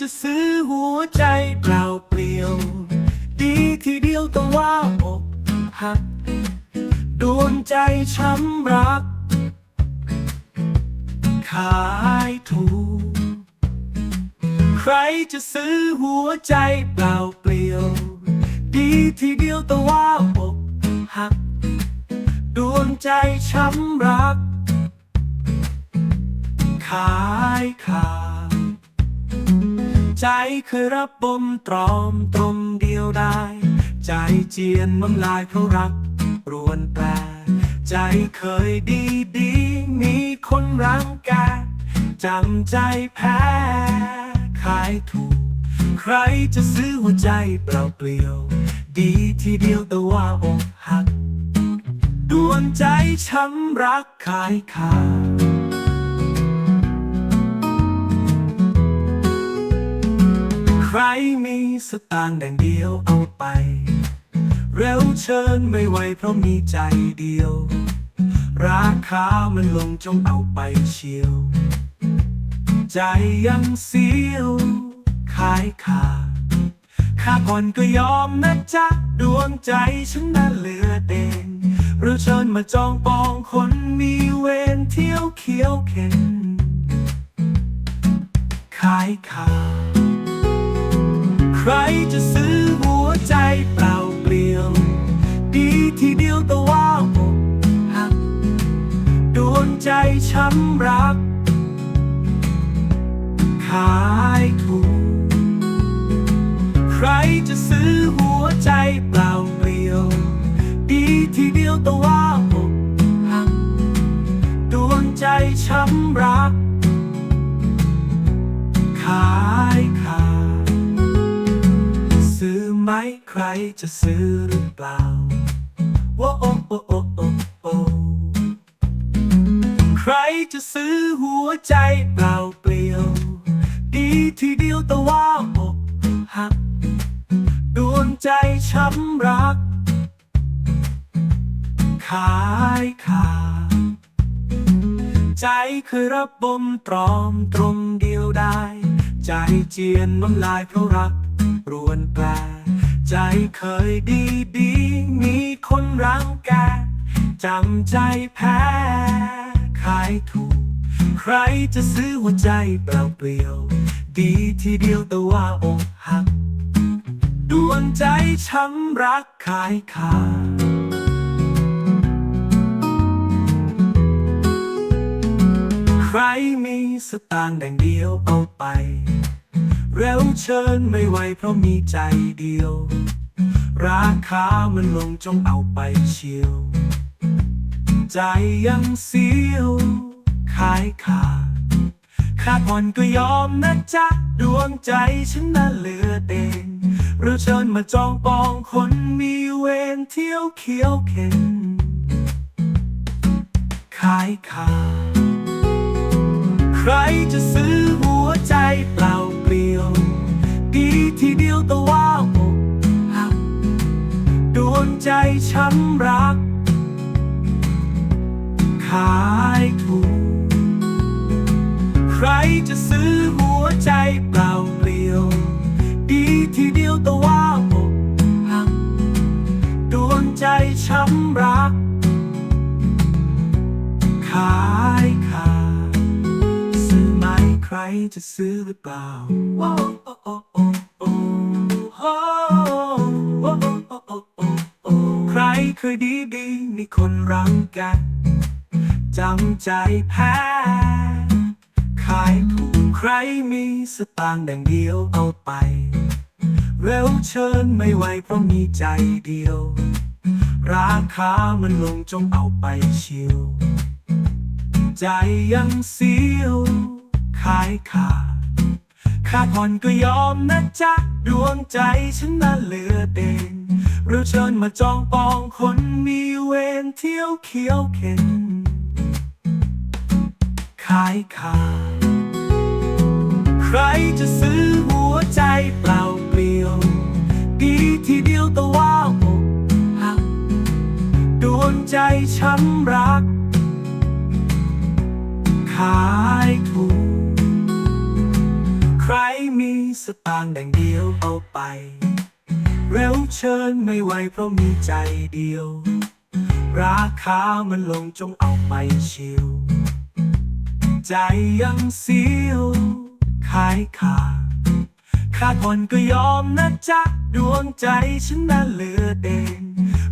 จะซื้อหัวใจเปล่าเปลี่ยว ดีทีเดียวแต่ว่าอกหักดวงใจช้ำรัก ขายถูก ใครจะซื้อหัวใจเปล่าเปลี่ยว ดีทีเดียวแต่ว่าอกหักดวงใจช้ำรัก ขายขาด ใจเคยรับบมตรอมตรงเดียวได้ ใจเจียนมันลายเพราะรักรวนแปรใจเคยดีดีมีคนรังแกจำใจแพ้ขายถูก ใครจะซื้อหัวใจเปล่าเปลี่ยว ดีทีเดียวแต่ว่าอกหัก ดวงใจช้ำรักขายขาด ใครมีสตางค์แดงเดียวเอาไป เร็วเชิญไม่ไหวเพราะมีใจเดียว ราคามันลงจงเอาไปเชียว ใจยังเสียวขายขาค่าผ่อนก็ยอมนะจ๊ะ ดวงใจฉันน่ะเหลือเด่นหรือเชิญมาจองปองคนมีเวรเที่ยวเขียวเข็นขายขา ใครจะซื้อหัวใจเปล่าเปลี่ยว ดีทีเดียวแต่ว่าอกหักดวงใจช้ำรัก ขายถูก ใครจะซื้อหัวใจเปล่าเปลี่ยว ดีทีเดียวแต่ว่าอกหักดวงใจช้ำรัก ใครจะซื้อหรือเปล่าว่าโอ้โอ้โอ้โอ้โอ้ใครจะซื้อหัวใจเปล่าเปลี่ยว ดีทีเดียวแต่ว่าอกหักดวงใจช้ำรัก ขายขาดใจเคยรับบ่มตรอมตรงเดียวได้ ใจเจียนน้ำลายเพราะรักรวนแปร ใจเคยดีดีมีคนรังแกจำใจแพ้ขายถูก ใครจะซื้อหัวใจเปล่าเปลี่ยว ดีทีเดียวแต่ว่าอกหัก ดวงใจช้ำรักขายขาดใครมีสตางค์แดงเดียวเอาไป เร็วเชิญไม่ไหวเพราะมีใจเดียว ราคามันลงจงเอาไปเชียว ใจยังเสียว ขายขาดค่าผ่อนก็ยอมนะจ๊ะ ดวงใจฉันน่ะเหลือเด่นหรือเชิญมาจองปองคนมีเวรเที่ยวเขียวเข็น ขายขาดใครจะซื้อหัวใจเปล่า ลี่ยว ดีทีเดียวแต่ว่าอกหักโดวงใจช้ำรัก ขายถูก ใครจะซื้อหัวใจเปล่าเปลี่ยว ดีทีเดียวแต่ว่าอกหักโดวงใจช้ำรัก ขายขา ใครจะซื้อหรือเปล่า ใครเคยดีดีมีคนรังกันจำใจแพ้ ขายถูกใครมีสตางค์ดังเดียวเอาไป เร็วเชิญไม่ไหวเพราะมีใจเดียว ราคามันลงจงเอาไปชิว ใจยังเสียว ขายขาค่าผ่อนก็ยอมนะจ๊ะ ดวงใจฉันน่ะเหลือเด่นรือเชิญมาจองปองคนมีเวรเที่ยวเขียวเข็น ขายขาใครจะซื้อหัวใจเปล่าเปลี่ยว ดีทีเดียวแต่ว่าอกหักดวงใจช้ำรา สตางค์แดงเดียวเอาไป เร็วเชิญไม่ไหวเพราะมีใจเดียว ราคามันลงจงเอาไปชิว ใจยังเสียวขายขาดขาดผ่อนก็ยอมนะจ๊ะ ดวงใจฉันนั้นเหลือเด่น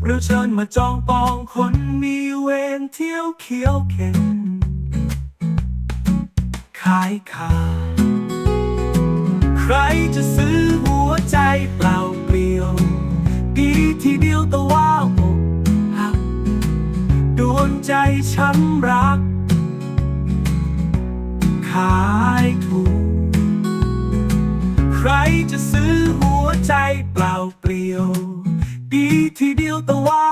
เร็วเชิญมาจองปองคนมีเวรเที่ยวเขียวเข็นขายขาด รจะซื้อหัวใจเปล่าเปลี่ยวดีทีเดียวแต่ว่าอกหักดวงใจช้ำรัก ขายถูก ใครจะซื้อหัวใจเปล่าเปลี่ยวดีทีเดียวแต่ว่า